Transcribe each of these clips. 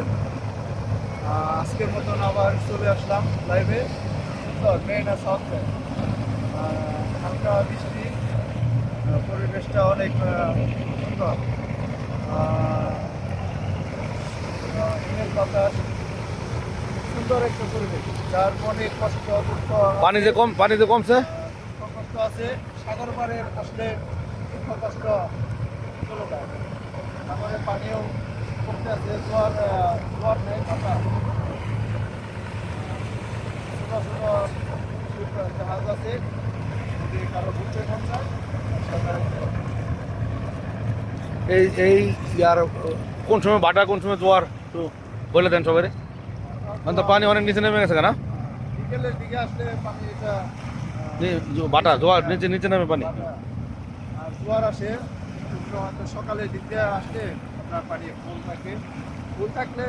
আছেন। আজকের মতন আবার চলে আসলাম লাইভে তো মেয়েনা সাউথ হালকা বৃষ্টি পরিবেশটা অনেক সুন্দর। বাতাস সুন্দর একটা পরিবেশ। যার মনে কষ্ট দুঃখ পানি যে কম পানি যে কমছে? কষ্ট আছে। সাগর পাড়ের আসলে কষ্ট চলে সাগরে পানিও জাহাজ আছে যদি কারও ঘুরতে মন চায় এই এই ইয়ার কোন সময় বাটা কোন সময় জোয়ার একটু বলে দেন সবাই মানে তো পানি অনেক নিচে নেমে গেছে না বিকেলের দিকে আসলে পানি এটা বাটা জোয়ার নিচে নিচে নেমে পানি। আর জোয়ার আসে সকালে দিকে আসলে আপনার ফুল থাকে। ফুল থাকলে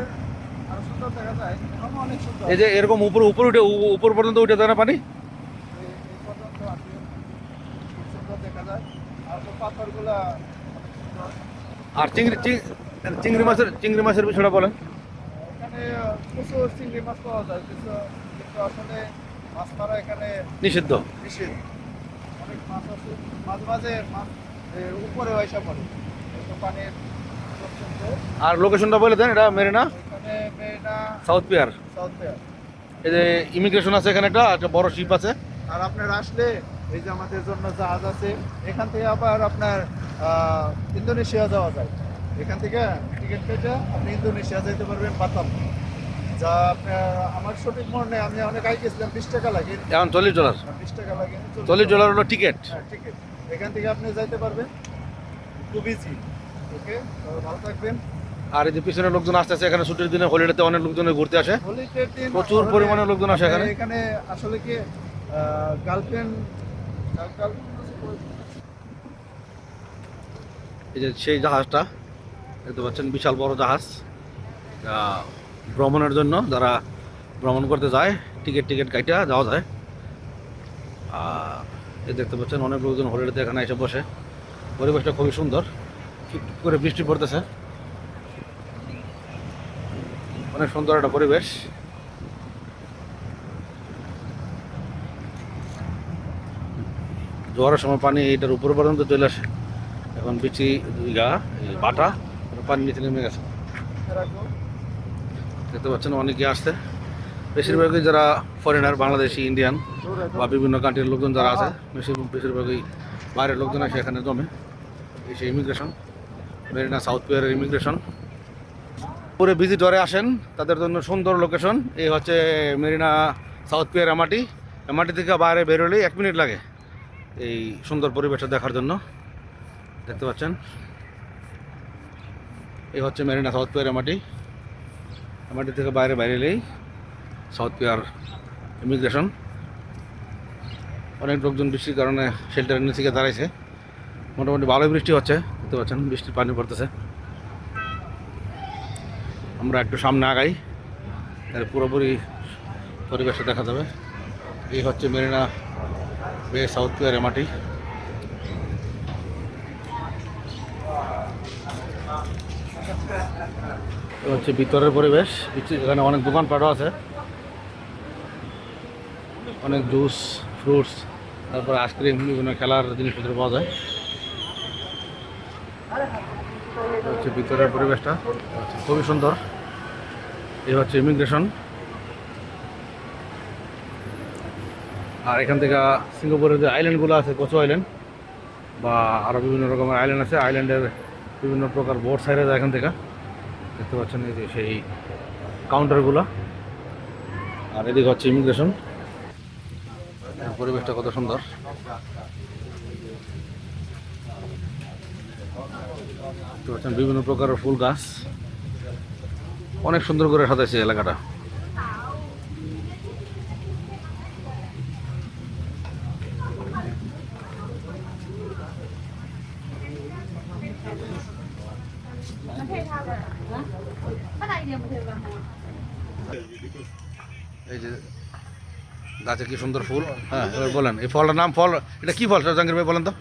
আরও সুন্দর দেখা যায়। এখনও অনেক সুন্দর। এই যে এরকম উপর উপর উঠে উপর পর্যন্ত উঠে যায় না পানি? এই- পর্যন্ত খুব সুন্দর দেখা যায়। আর তো পাথরগুলা আর চিংড়ি চিংড়ি মাছের চিংড়ি মাছের বিষয়টা বলেন। এখানে প্রচুর চিংড়ি মাছ পাওয়া যায়। কিছু কিন্তু আসলে মাছ মারা এখানে নিষিদ্ধ। নিষেধ অনেক মাছ আছে। মাঝে মাঝে মাছ উপরে পড়ে। একটু পানির। আর লোকেশনটা বলে দেন এটা Marina? South Pier South Pier এই যে ইমিগ্রেশন আছে এখানে একটা একটা বড় শিপ আছে। আর আপনার আসলে এই যে আমাদের জন্য জাহাজ আছে এখান থেকে আবার আপনার ইন্দোনেশিয়া যাওয়া যায়। এখান থেকে টিকিট কেটে আপনি ইন্দোনেশিয়া যেতে পারবেন বাতাম যা আপনার আমার সঠিক মনে আমি অনেক আগে গেছিলাম বিশ টাকা লাগে। এখন চল্লিশ ডলার বিশ টাকা লাগে। চল্লিশ ডলার হলো টিকিট হ্যাঁ টিকিট এখান থেকে আপনি যাইতে পারবেন। খুব ইজি ওকে ভালো থাকবেন। আর এই যে পিছনে লোকজন আসতেছে এখানে ছুটির দিনে হলিডেতে অনেক লোকজন ঘুরতে আসে। প্রচুর পরিমাণে লোকজন আসে এখানে। এখানে আসলে কি গার্লফ্রেন্ড এই যে সেই জাহাজটা দেখতে পাচ্ছেন বিশাল বড় জাহাজ। ভ্রমণের জন্য যারা ভ্রমণ করতে যায় টিকিট টিকিট কাইটা যাওয়া যায়। আর এই দেখতে পাচ্ছেন অনেক লোকজন হলিডেতে এখানে এসে বসে। পরিবেশটা খুবই সুন্দর। করে বৃষ্টি পড়তেছে। অনেক সুন্দর একটা পরিবেশ। জোয়ারের সময় পানি এটার উপর পর্যন্ত চলে আসে। এখন বিচি গা বাটা পানি নিচে নেমে গেছে। দেখতে পাচ্ছেন অনেকে আসছে। বেশিরভাগই যারা ফরেনার বাংলাদেশি ইন্ডিয়ান বা বিভিন্ন কান্ট্রির লোকজন যারা আছে বেশি বেশিরভাগই বাইরের লোকজন আসে এখানে জমে। এই সেই ইমিগ্রেশন মেরিনা, সাউথ পিয়ারের ইমিগ্রেশন। পুরো ভিজিটরে আসেন, তাদের জন্য সুন্দর লোকেশন এই হচ্ছে মেরিনা, সাউথ পিয়ার এমাটি এমাটি থেকে বাইরে বেরোলেই এক মিনিট লাগে এই সুন্দর পরিবেশটা দেখার জন্য। দেখতে পাচ্ছেন? এই হচ্ছে মেরিনা, সাউথ পিয়ার এমাটি এমাটি থেকে বাইরে বাইরেলেই সাউথ পিয়ার ইমিগ্রেশন। অনেক লোকজন বৃষ্টির কারণে শেল্টারের নিচে দাঁড়াইছে। মোটামুটি ভালোই বৃষ্টি হচ্ছে। দেখতে পাচ্ছেন, বৃষ্টির পানি পড়তেছে। আমরা একটু সামনে আগাই, তাহলে পুরোপুরি পরিবেশটা দেখা যাবে। এই হচ্ছে মেরিনা বে সাউথ পিয়ার মাটি। হচ্ছে ভিতরের পরিবেশ। এখানে অনেক দোকানপাটও আছে। অনেক জুস, ফ্রুটস, তারপর আইসক্রিম, বিভিন্ন খেলার জিনিসপত্র পাওয়া যায়। হচ্ছে ভিতরের পরিবেশটা। খুবই সুন্দর। এই হচ্ছে ইমিগ্রেশন। আর এখান থেকে সিঙ্গাপুরের যে আইল্যান্ডগুলো আছে, কচু আইল্যান্ড, বা আরও বিভিন্ন রকমের আইল্যান্ড আছে। আইল্যান্ডের বিভিন্ন প্রকার বোর্ড সাইডে যায় এখান থেকে। দেখতে পাচ্ছেন এই যে সেই কাউন্টারগুলো। আর এদিকে হচ্ছে ইমিগ্রেশন। পরিবেশটা কত সুন্দর। পাচ্ছেন, বিভিন্ন প্রকারের ফুল গাছ। অনেক সুন্দর করে সাজাইছে এলাকাটা। এই যে গাছে কি সুন্দর ফুল? হ্যাঁ বলেন, এই ফলটার নাম ফল এটা কি ফল জাহাঙ্গীর ভাই বলেন তো?